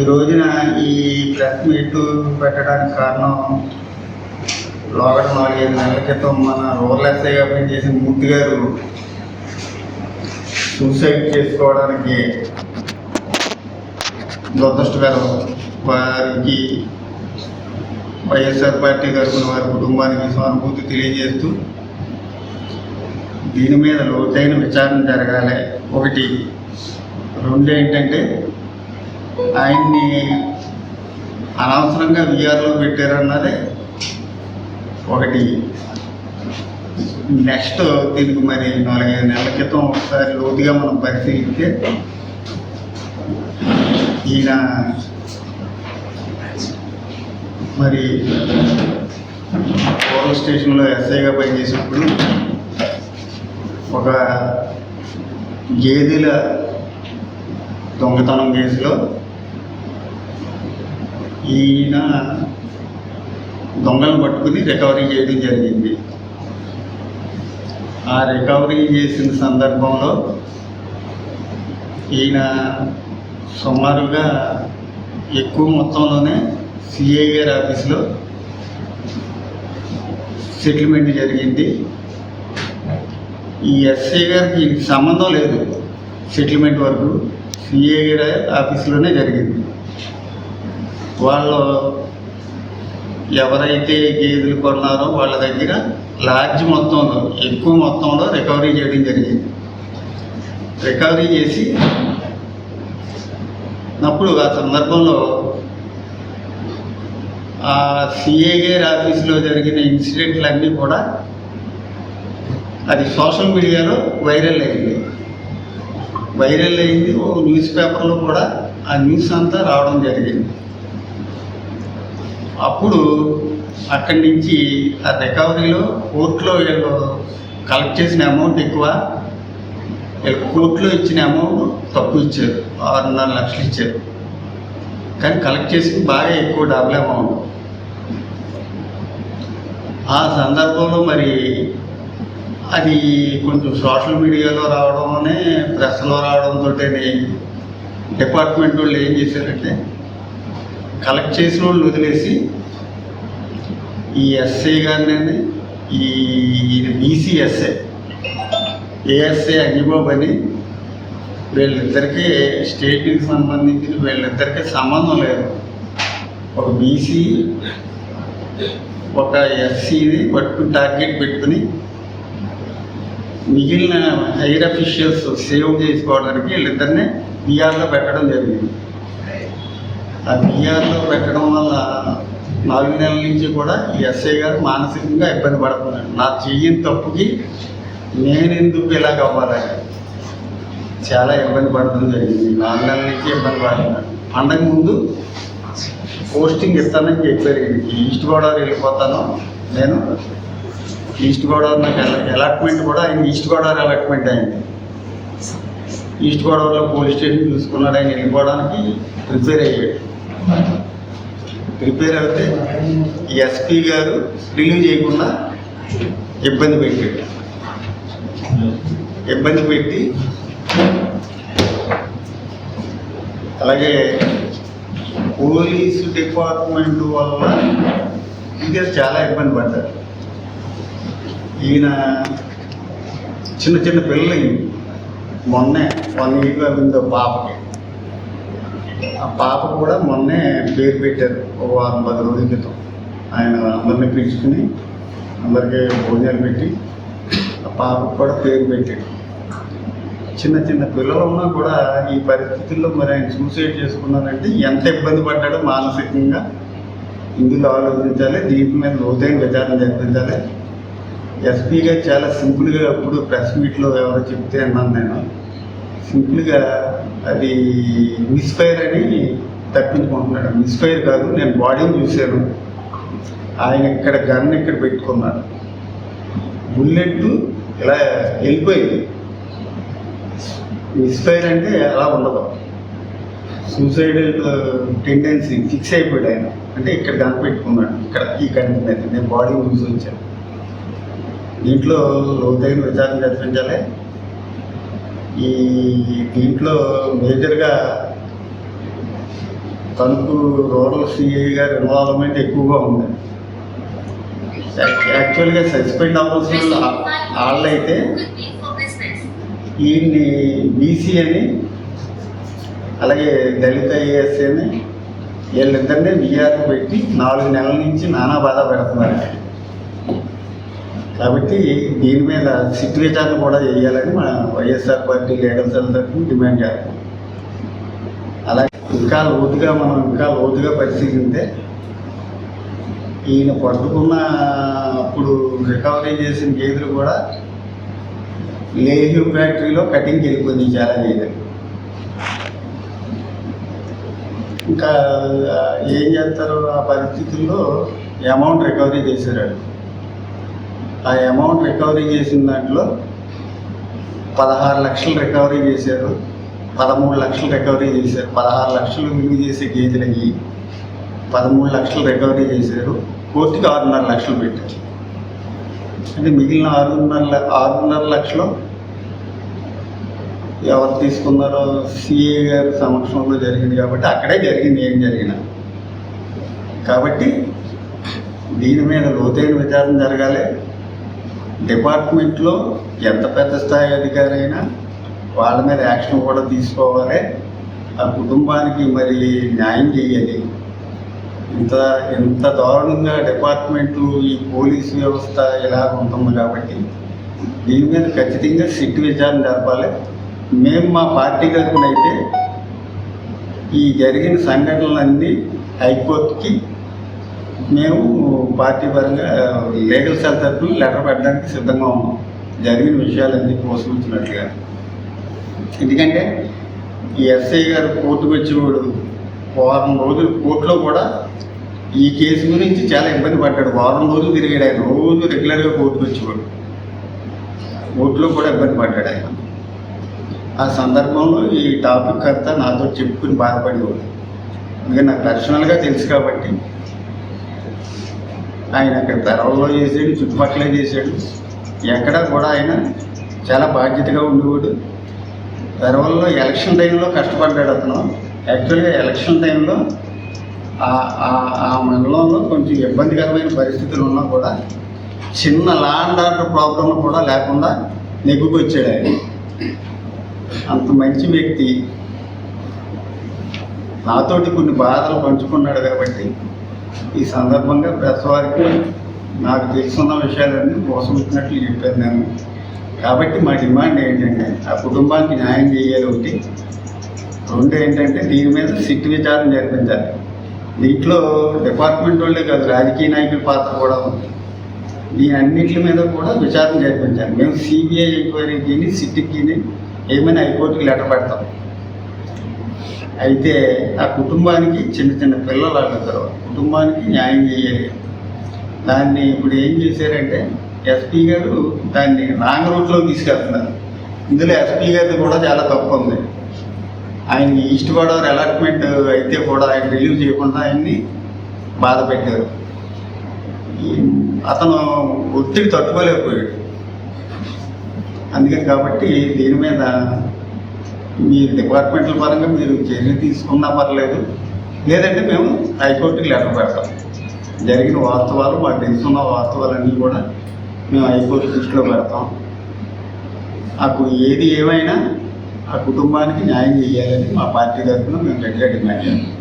ఈ రోజున ఈ ప్రెస్ మీట్ పెట్టడానికి కారణం లోగడ నాలుగైదు నెలల క్రితం మన రూరల్ ఎస్ఐగా పనిచేసిన మూర్తి గారు సూసైడ్ చేసుకోవడానికి దురదృష్టకరం. వారికి వైఎస్ఆర్ పార్టీ తరఫున వారి కుటుంబానికి సానుభూతి తెలియజేస్తూ దీని మీద లోతైన విచారణ జరగాలి. ఒకటి రెండు ఏంటంటే ఆయన్ని అనవసరంగా విఆర్లో పెట్టారన్నది ఒకటి నెక్స్ట్ దీనికి మరి నాలుగైదు నెలల క్రితం ఒకసారి లోతుగా మనం పరిశీలిస్తే ఈయన మరి పోలీస్ స్టేషన్లో ఎస్ఐగా పనిచేసినప్పుడు ఒక గేదెల దొంగతనం కేసులో ఈయన దొంగలను పట్టుకుని రికవరీ చేయడం జరిగింది. ఆ రికవరీ చేసిన సందర్భంలో ఈయన సుమారుగా ఎక్కువ మొత్తంలోనే సిఐ గారి ఆఫీస్లో సెటిల్మెంట్ జరిగింది. ఈ ఎస్ఐ గారికి సంబంధం లేదు. సెటిల్మెంట్ వరకు సిఏ గారి ఆఫీస్లోనే జరిగింది. వాళ్ళు ఎవరైతే గేదెలు కొన్నారో వాళ్ళ దగ్గర లార్జ్ మొత్తంలో ఎక్కువ మొత్తంలో రికవరీ చేయడం జరిగింది. రికవరీ చేసి అప్పుడు ఆ సందర్భంలో ఆ సిఏ గారి ఆఫీసులో జరిగిన ఇన్సిడెంట్లన్నీ కూడా అది సోషల్ మీడియాలో వైరల్ అయింది. వైరల్ అయింది ఓ న్యూస్ పేపర్లో కూడా ఆ న్యూస్ అంతా రావడం జరిగింది. అప్పుడు అక్కడి నుంచి ఆ రికవరీలో కోర్టులో వీళ్ళు కలెక్ట్ చేసిన అమౌంట్ ఎక్కువ. వీళ్ళు కోర్టులో ఇచ్చిన అమౌంట్ తక్కువ ఇచ్చారు ఆరున్నర లక్షలు ఇచ్చారు. కానీ కలెక్ట్ చేసింది బాగా ఎక్కువ డబుల్ అమౌంట్ ఆ సందర్భంలో మరి అది కొంచెం సోషల్ మీడియాలో రావడంలోనే ప్రెస్లో రావడంతో డిపార్ట్మెంట్ వాళ్ళు ఏం చేశారంటే కలెక్ట్ చేసిన వాళ్ళు వదిలేసి ఈ ఎస్ఐ గారిని ఈ బీసీఎస్ఏ ఏఎస్ఐ అగ్నిబాబు అని వీళ్ళిద్దరికీ స్టేట్కి సంబంధించిన వీళ్ళిద్దరికీ సంబంధం లేదు. ఒక బీసీ ఒక ఎస్సీని పట్టు టార్గెట్ పెట్టుకుని మిగిలిన హైర్ అఫీషియల్స్ సేవ్ చేసుకోవడానికి వీళ్ళిద్దరిని బీఆర్లో పెట్టడం జరిగింది. ఆ బీఆర్లో పెట్టడం వల్ల నాలుగు నెలల నుంచి కూడా ఈ ఎస్ఐ గారు మానసికంగా ఇబ్బంది పడుతున్నాడు నా చెయ్యని తప్పుకి నేను ఎందుకు ఇలాగ అవ్వాలని చాలా ఇబ్బంది పడడం జరిగింది. నాలుగు నెలల నుంచి ఇబ్బంది పడుతున్నాడు పండగ ముందు పోస్టింగ్ ఇస్తానని చెప్పారు. ఈస్ట్ గోదావరి వెళ్ళిపోతాను. నేను ఈస్ట్ గోదావరి నాకు అలాట్మెంట్ కూడా ఆయన ఈస్ట్ గోదావరి అలాట్మెంట్ అయింది. ఈస్ట్ గోదావరిలో పోలీస్ స్టేషన్ చూసుకున్నాడు ఆయన వెళ్ళిపోవడానికి ప్రిపేర్ అయ్యాడు. ప్రిపేర్ అయితే ఎస్పీ గారు రిలీవ్ చేయకుండా ఇబ్బంది పెట్టాడు. ఇబ్బంది పెట్టి అలాగే పోలీసు డిపార్ట్మెంట్ వల్ల ఇంకా చాలా ఇబ్బంది పడ్డారు. ఈయన చిన్న చిన్న పిల్లలు మొన్నే వన్ ఇయర్ అయిందో పాపకి. ఆ పాప కూడా మొన్నే పేరు పెట్టారు ఒక వారం పది రోజుల క్రితం. ఆయన అందరినీ పిలుచుకుని అందరికీ భోజనాలు పెట్టి ఆ పాపకు కూడా పేరు పెట్టాడు చిన్న చిన్న పిల్లలు ఉన్నా కూడా ఈ పరిస్థితుల్లో మరి ఆయన సూసైడ్ చేసుకున్నారంటే ఎంత ఇబ్బంది పడ్డాడో మానసికంగా ఇందులో ఆలోచించాలి దీని మీద లోతైన విచారణ జరిపించాలి. ఎస్పీగా చాలా సింపుల్గా అప్పుడు ప్రెస్ మీట్లో ఎవరో చెప్తే అన్నాను నేను. సింపుల్గా అది మిస్ఫైర్ అని తప్పించుకుంటున్నాడు. మిస్ఫైర్ కాదు నేను బాడీని చూశాను. ఆయన ఇక్కడ గన్ ఇక్కడ పెట్టుకున్నాడు. బుల్లెట్ ఇలా వెళ్ళిపోయింది. మిస్ఫైర్ అంటే అలా ఉండదు. సూసైడ్ టెండెన్సీ ఫిక్స్ అయిపోయాడు ఆయన. అంటే ఇక్కడ కనిపెట్టుకున్నాడు ఇక్కడ ఈ కంటి మీద. నేను బాడీ చూసి వచ్చాను. దీంట్లో లోతైన విచారణ జరిపించాలి. ఈ దీంట్లో మేజర్గా తణుకు రూరల్ సిఐ గారి ఇన్వాల్వ్మెంట్ ఎక్కువగా ఉంది. యాక్చువల్గా సస్పెండ్ అవ్వాల్సిన వాళ్ళైతే ఈయన్ని బీసీ అని అలాగే దళిత ఐఏఎస్ అని వీళ్ళిద్దరినీ విఆర్ పెట్టి నాలుగు నెలల నుంచి నానా బాధ పెడుతున్నారు. కాబట్టి దీని మీద సిట్ విచారణ కూడా చేయాలని మన వైఎస్ఆర్ పార్టీ లీడర్స్ అందరికీ డిమాండ్ చేస్తాం అలాగే ఇంకా లోతుగా మనం ఇంకా లోతుగా పరిశీలిస్తే ఈయన పట్టుకున్న అప్పుడు రికవరీ చేసిన గేదెలు కూడా లేహ్యూ ఫ్యాక్టరీలో కటింగ్కి వెళ్ళిపోయింది చాలా గేదెలు. ఇంకా ఏం చేస్తారు? ఆ పరిస్థితుల్లో అమౌంట్ రికవరీ చేశారు ఆ అమౌంట్ రికవరీ చేసిన దాంట్లో పదహారు లక్షలు రికవరీ చేశారు. పదమూడు లక్షలు రికవరీ చేశారు. పదహారు లక్షలు విలువ చేసే గేదెలకి పదమూడు లక్షలు రికవరీ చేశారు. కోర్టుకి ఆరున్నర లక్షలు పెట్టారు. అంటే మిగిలిన ఆరున్నర ఆరున్నర లక్షలు ఎవరు తీసుకున్నారో సిఏ గారి సమక్షంలో జరిగింది కాబట్టి అక్కడే జరిగింది. ఏం జరిగిన కాబట్టి దీని మీద లోతైన విచారణ జరగాలి. డిపార్ట్మెంట్లో ఎంత పెద్ద స్థాయి అధికారి అయినా వాళ్ళ మీద యాక్షన్ కూడా తీసుకోవాలి. ఆ కుటుంబానికి మరి న్యాయం చేయాలి. ఇంత ఇంత దారుణంగా డిపార్ట్మెంటు ఈ పోలీస్ వ్యవస్థ ఇలా ఉంటుంది కాబట్టి దీని మీద ఖచ్చితంగా సిట్ విచారణ జరపాలి. మేము మా పార్టీ తరఫున అయితే ఈ జరిగిన సంఘటనలన్నీ హైకోర్టుకి మేము పార్టీ పరంగా లీగల్ సెల్ తరఫున లెటర్ పెట్టడానికి సిద్ధంగా ఉన్నాం. జరిగిన విషయాలన్నీ పోషించినట్లుగా. ఎందుకంటే ఈ ఎస్ఐ గారు కోర్టుకు వచ్చేవాడు వారం రోజులు కోర్టులో కూడా ఈ కేసు గురించి చాలా ఇబ్బంది పడ్డాడు. వారం రోజులు తిరిగాడు ఆయన. రోజు రెగ్యులర్గా కోర్టుకు వచ్చేవాడు. కోర్టులో కూడా ఇబ్బంది పడ్డాడు ఆయన. ఆ సందర్భంలో ఈ టాపిక్ అంతా నాతో చెప్పుకుని బాధపడేవాడు. అందుకని నాకు పర్సనల్గా తెలుసు కాబట్టి ఆయన అక్కడ తెరవల్లో చేసాడు చుట్టుపక్కల చేశాడు ఎక్కడ కూడా ఆయన చాలా బాధ్యతగా ఉండేవాడు. పెరవల్లో ఎలక్షన్ టైంలో కష్టపడ్డాడు అతను. యాక్చువల్గా ఎలక్షన్ టైంలో ఆ- ఆ- మండలంలో కొంచెం ఇబ్బందికరమైన పరిస్థితులు ఉన్నా కూడా చిన్న లాండ్ ఆర్డర్ ప్రాబ్లం కూడా లేకుండా నెగ్గుకొచ్చాడు ఆయన. అంత మంచి వ్యక్తి. నాతోటి కొన్ని బాధలు పంచుకున్నాడు కాబట్టి ఈ సందర్భంగా ప్రెస్ వారికి నాకు తెలుసున్న విషయాలన్నీ మోసపెట్టినట్లు చెప్పాను నేను. కాబట్టి మా డిమాండ్ ఏంటంటే ఆ కుటుంబానికి న్యాయం చేయాలి ఒకటి. రెండు ఏంటంటే దీని మీద సిట్ విచారణ జరిపించాలి. దీంట్లో డిపార్ట్మెంట్ వాళ్ళే కాదు రాజకీయ నాయకుల పాత్ర కూడా ఉంది. దీని అన్నిటి మీద కూడా విచారణ జరిపించాలి. మేము సిబిఐ ఎంక్వైరీకి సిట్కి ఏమైనా హైకోర్టుకి లెటర్ పెడతాం. అయితే ఆ కుటుంబానికి చిన్న చిన్న పిల్లలు అడుగుతారు కుటుంబానికి న్యాయం చేయాలి. దాన్ని ఇప్పుడు ఏం చేశారంటే ఎస్పీ గారు దాన్ని రాంగ్ రూట్లో తీసుకెళ్తున్నారు. ఇందులో ఎస్పీ గారిది కూడా చాలా తప్పు ఉంది. ఆయన ఈస్ట్ గోదావరి అలాట్మెంట్ అయితే కూడా ఆయన రిలీవ్ చేయకుండా ఆయన్ని బాధ పెట్టారు. అతను ఒత్తిడి తట్టుకోలేకపోయాడు. అందుకని కాబట్టి దీని మీద మీ డిపార్ట్మెంట్ల పరంగా మీరు చర్య తీసుకున్నా పర్లేదు. లేదంటే మేము హైకోర్టుకి లెటర్ పెడతాం. జరిగిన వాస్తవాలు మాకు తెలుసున్న వాస్తవాలన్నీ కూడా మేము హైకోర్టు దృష్టిలో పెడతాం. నాకు ఏది ఏమైనా ఆ కుటుంబానికి న్యాయం చేయాలని మా పార్టీ తరఫున మేము గట్టిగా డిమాండ్ చేస్తాం.